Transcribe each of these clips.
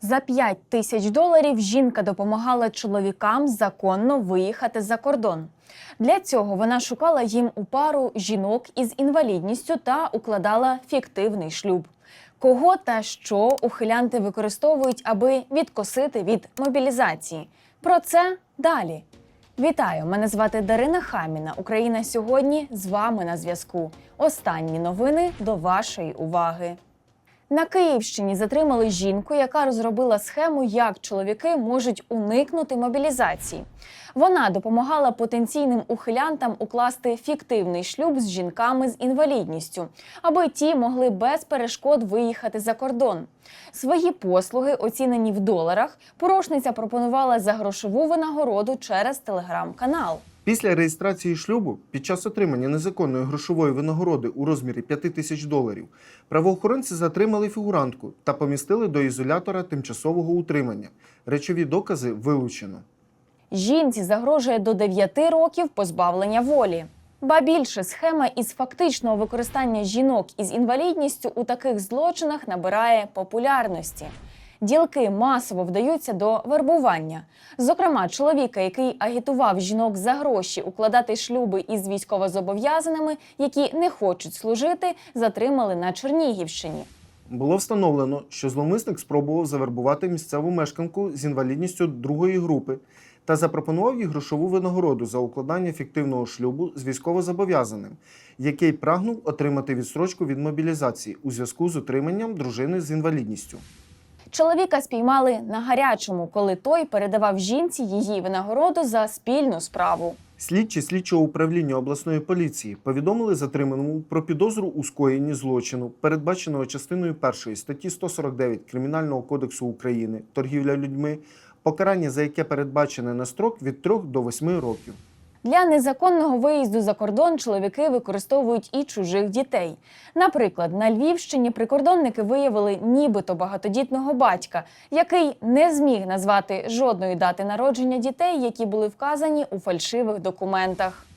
За 5 тисяч доларів жінка допомагала чоловікам законно виїхати за кордон. Для цього вона шукала їм у пару жінок із інвалідністю та укладала фіктивний шлюб. Кого та що ухилянти використовують, аби відкосити від мобілізації? Про це далі. Вітаю! Мене звати Дарина Хаміна. Україна сьогодні з вами на зв'язку. Останні новини до вашої уваги. На Київщині затримали жінку, яка розробила схему, як чоловіки можуть уникнути мобілізації. Вона допомагала потенційним ухилянтам укласти фіктивний шлюб з жінками з інвалідністю, аби ті могли без перешкод виїхати за кордон. Свої послуги, оцінені в доларах, порушниця пропонувала за грошову винагороду через телеграм-канал. Після реєстрації шлюбу, під час отримання незаконної грошової винагороди у розмірі 5 тисяч доларів, правоохоронці затримали фігурантку та помістили до ізолятора тимчасового утримання. Речові докази вилучено. Жінці загрожує до 9 років позбавлення волі. Ба більше схема із фактичного використання жінок із інвалідністю у таких злочинах набирає популярності. Ділки масово вдаються до вербування. Зокрема, чоловіка, який агітував жінок за гроші укладати шлюби із військовозобов'язаними, які не хочуть служити, затримали на Чернігівщині. Було встановлено, що зловмисник спробував завербувати місцеву мешканку з інвалідністю другої групи та запропонував їй грошову винагороду за укладання фіктивного шлюбу з військовозобов'язаним, який прагнув отримати відстрочку від мобілізації у зв'язку з отриманням дружини з інвалідністю. Чоловіка спіймали на гарячому, коли той передавав жінці її винагороду за спільну справу. Слідчі слідчого управління обласної поліції повідомили затриманому про підозру у скоєнні злочину, передбаченого частиною 1 статті 149 Кримінального кодексу України торгівля людьми, покарання за яке передбачене на строк від 3 до 8 років. Для незаконного виїзду за кордон чоловіки використовують і чужих дітей. Наприклад, на Львівщині прикордонники виявили нібито багатодітного батька, який не зміг назвати жодної дати народження дітей, які були вказані у фальшивих документах.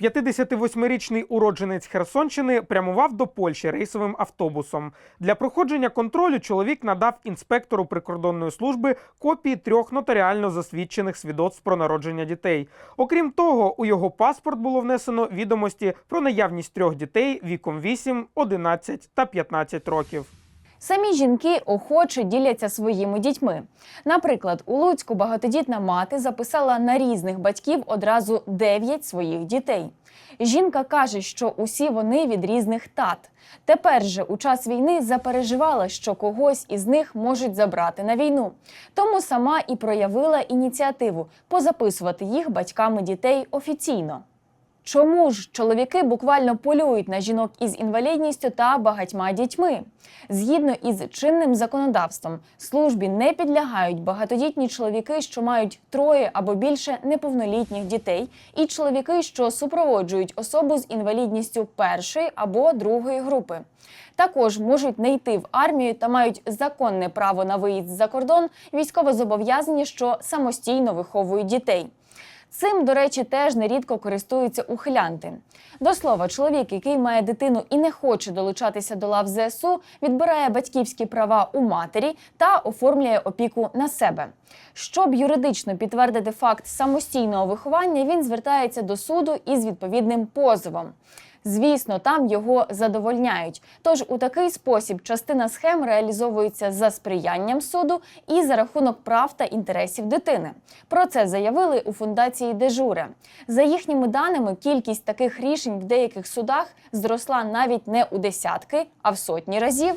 58-річний уродженець Херсонщини прямував до Польщі рейсовим автобусом. Для проходження контролю чоловік надав інспектору прикордонної служби копії трьох нотаріально засвідчених свідоцтв про народження дітей. Окрім того, у його паспорт було внесено відомості про наявність трьох дітей віком 8, 11 та 15 років. Самі жінки охоче діляться своїми дітьми. Наприклад, у Луцьку багатодітна мати записала на різних батьків одразу 9 своїх дітей. Жінка каже, що усі вони від різних тат. Тепер же у час війни запереживала, що когось із них можуть забрати на війну. Тому сама і проявила ініціативу позаписувати їх батьками дітей офіційно. Чому ж чоловіки буквально полюють на жінок із інвалідністю та багатьма дітьми? Згідно із чинним законодавством, службі не підлягають багатодітні чоловіки, що мають троє або більше неповнолітніх дітей, і чоловіки, що супроводжують особу з інвалідністю першої або другої групи. Також можуть не йти в армію та мають законне право на виїзд за кордон військовозобов'язані, що самостійно виховують дітей. Цим, до речі, теж нерідко користуються ухилянти. До слова, чоловік, який має дитину і не хоче долучатися до лав ЗСУ, відбирає батьківські права у матері та оформлює опіку на себе. Щоб юридично підтвердити факт самостійного виховання, він звертається до суду із відповідним позовом. Звісно, там його задовольняють. Тож у такий спосіб частина схем реалізовується за сприянням суду і за рахунок прав та інтересів дитини. Про це заявили у фундації Дежуре. За їхніми даними, кількість таких рішень в деяких судах зросла навіть не у десятки, а в сотні разів.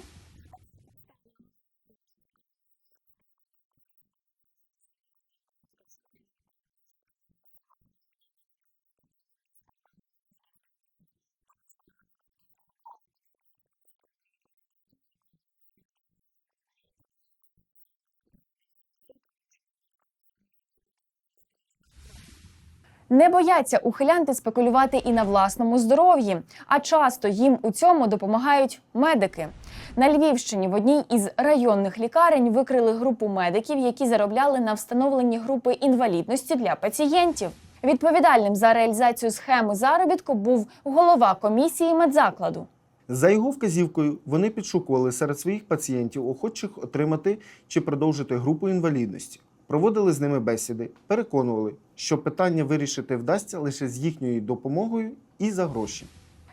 Не бояться ухилянти спекулювати і на власному здоров'ї, а часто їм у цьому допомагають медики. На Львівщині в одній із районних лікарень викрили групу медиків, які заробляли на встановленні групи інвалідності для пацієнтів. Відповідальним за реалізацію схеми заробітку був голова комісії медзакладу. За його вказівкою, вони підшукували серед своїх пацієнтів охочих отримати чи продовжити групу інвалідності, проводили з ними бесіди, переконували, що питання вирішити вдасться лише з їхньою допомогою і за гроші.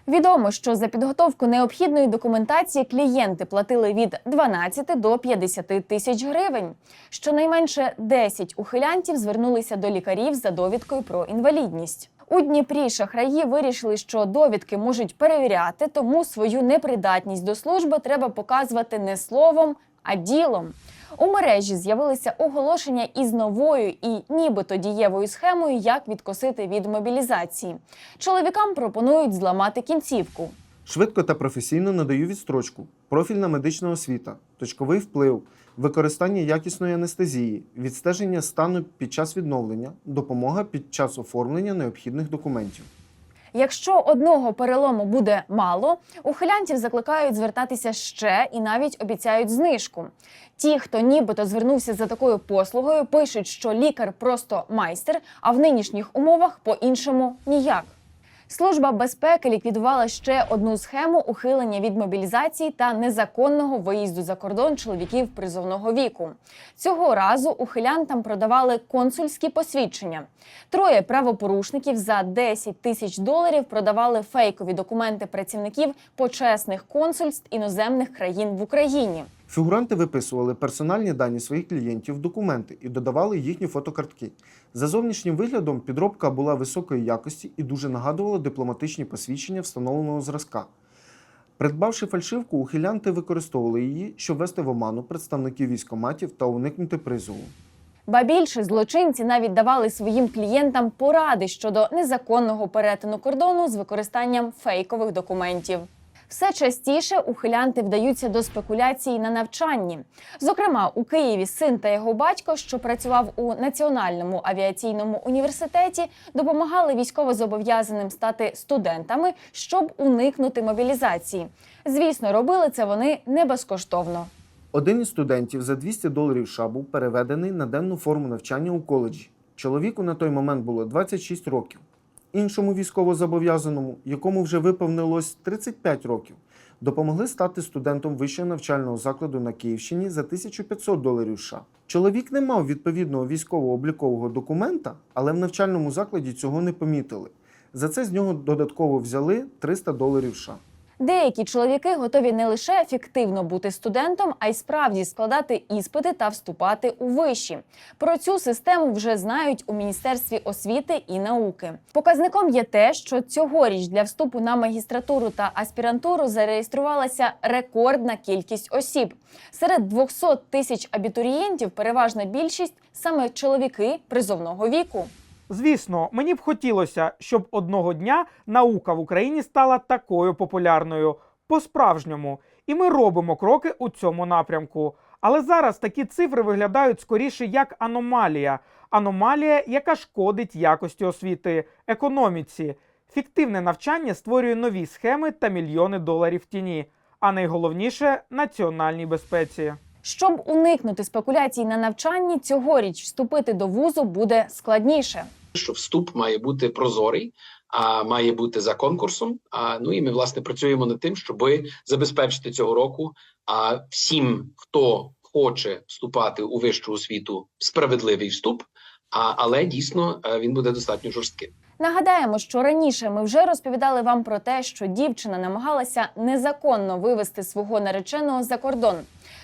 Відомо, що за підготовку необхідної документації клієнти платили від 12 до 50 тисяч гривень. Щонайменше 10 ухилянтів звернулися до лікарів за довідкою про інвалідність. У Дніпрі шахраї вирішили, що довідки можуть перевіряти, тому свою непридатність до служби треба показувати не словом, а ділом. У мережі з'явилися оголошення із новою і нібито дієвою схемою, як відкосити від мобілізації. Чоловікам пропонують зламати кінцівку. Швидко та професійно надаю відстрочку, профільна медична освіта, точковий вплив, використання якісної анестезії, відстеження стану під час відновлення, допомога під час оформлення необхідних документів. Якщо одного перелому буде мало, ухилянтів закликають звертатися ще і навіть обіцяють знижку. Ті, хто нібито звернувся за такою послугою, пишуть, що лікар просто майстер, а в нинішніх умовах по-іншому ніяк. Служба безпеки ліквідувала ще одну схему ухилення від мобілізації та незаконного виїзду за кордон чоловіків призовного віку. Цього разу ухилянтам продавали консульські посвідчення. Троє правопорушників за 10 тисяч доларів продавали фейкові документи працівників почесних консульств іноземних країн в Україні. Фігуранти виписували персональні дані своїх клієнтів документи і додавали їхні фотокартки. За зовнішнім виглядом підробка була високої якості і дуже нагадувала дипломатичні посвідчення встановленого зразка. Придбавши фальшивку, ухилянти використовували її, щоб ввести в оману представників військоматів та уникнути призову. Ба більше злочинці навіть давали своїм клієнтам поради щодо незаконного перетину кордону з використанням фейкових документів. Все частіше ухилянти вдаються до спекуляцій на навчанні. Зокрема, у Києві син та його батько, що працював у Національному авіаційному університеті, допомагали військовозобов'язаним стати студентами, щоб уникнути мобілізації. Звісно, робили це вони не безкоштовно. Один із студентів за 200 доларів США був переведений на денну форму навчання у коледжі. Чоловіку на той момент було 26 років. Іншому військовозобов'язаному, якому вже виповнилось 35 років, допомогли стати студентом вищого навчального закладу на Київщині за 1500 доларів США. Чоловік не мав відповідного військово-облікового документа, але в навчальному закладі цього не помітили. За це з нього додатково взяли 300 доларів США. Деякі чоловіки готові не лише ефективно бути студентом, а й справді складати іспити та вступати у виші. Про цю систему вже знають у міністерстві освіти і науки. Показником є те, що цьогоріч для вступу на магістратуру та аспірантуру зареєструвалася рекордна кількість осіб. Серед 200 тисяч абітурієнтів переважна більшість саме чоловіки призовного віку. Звісно, мені б хотілося, щоб одного дня наука в Україні стала такою популярною по-справжньому, і ми робимо кроки у цьому напрямку. Але зараз такі цифри виглядають скоріше як аномалія. Аномалія, яка шкодить якості освіти, економіці. Фіктивне навчання створює нові схеми та мільйони доларів в тіні. А найголовніше національній безпеці. Щоб уникнути спекуляцій на навчанні, цьогоріч вступити до вузу буде складніше. Що вступ має бути прозорий, а має бути за конкурсом. А ну і ми власне працюємо над тим, щоб забезпечити цього року. А всім, хто хоче вступати у вищу освіту, справедливий вступ. А але дійсно е, він буде достатньо жорстким. Нагадаємо, що раніше ми вже розповідали вам про те, що дівчина намагалася незаконно вивести свого нареченого за кордон.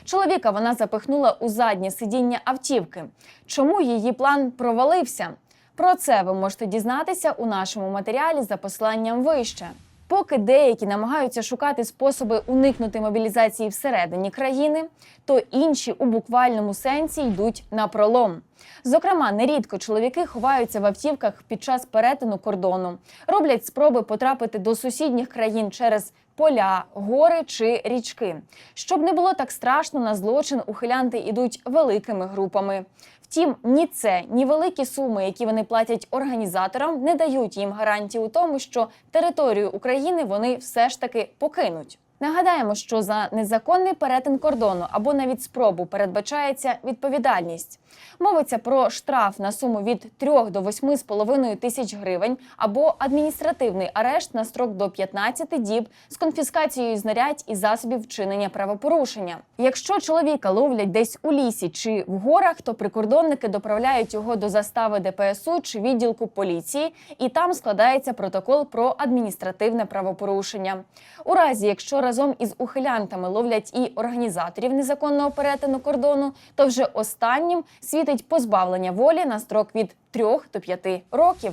Чоловіка вона запихнула у заднє сидіння автівки. Чому її план провалився? Про це ви можете дізнатися у нашому матеріалі за посиланням вище. Поки деякі намагаються шукати способи уникнути мобілізації всередині країни, то інші у буквальному сенсі йдуть на пролом. Зокрема, нерідко чоловіки ховаються в автівках під час перетину кордону, роблять спроби потрапити до сусідніх країн через поля, гори чи річки. Щоб не було так страшно, на злочин ухилянти ідуть великими групами. Втім, ні це, ні великі суми, які вони платять організаторам, не дають їм гарантії у тому, що територію України вони все ж таки покинуть. Нагадаємо, що за незаконний перетин кордону або навіть спробу передбачається відповідальність. Мовиться про штраф на суму від 3 до 8,5 тисяч гривень або адміністративний арешт на строк до 15 діб з конфіскацією знарядь і засобів вчинення правопорушення. Якщо чоловіка ловлять десь у лісі чи в горах, то прикордонники доправляють його до застави ДПСУ чи відділку поліції, і там складається протокол про адміністративне правопорушення. У разі, якщо разом із ухилянтами ловлять і організаторів незаконного перетину кордону, то вже останнім світить позбавлення волі на строк від 3 до 5 років.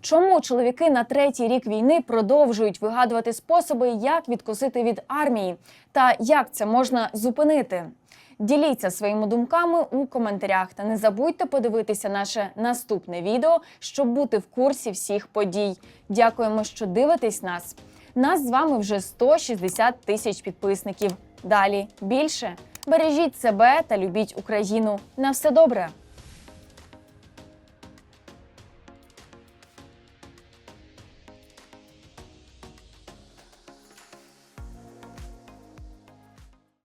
Чому чоловіки на третій рік війни продовжують вигадувати способи, як відкусити від армії, та як це можна зупинити? Діліться своїми думками у коментарях та не забудьте подивитися наше наступне відео, щоб бути в курсі всіх подій. Дякуємо, що дивитесь нас. Нас з вами вже 160 тисяч підписників. Далі більше. Бережіть себе та любіть Україну. На все добре!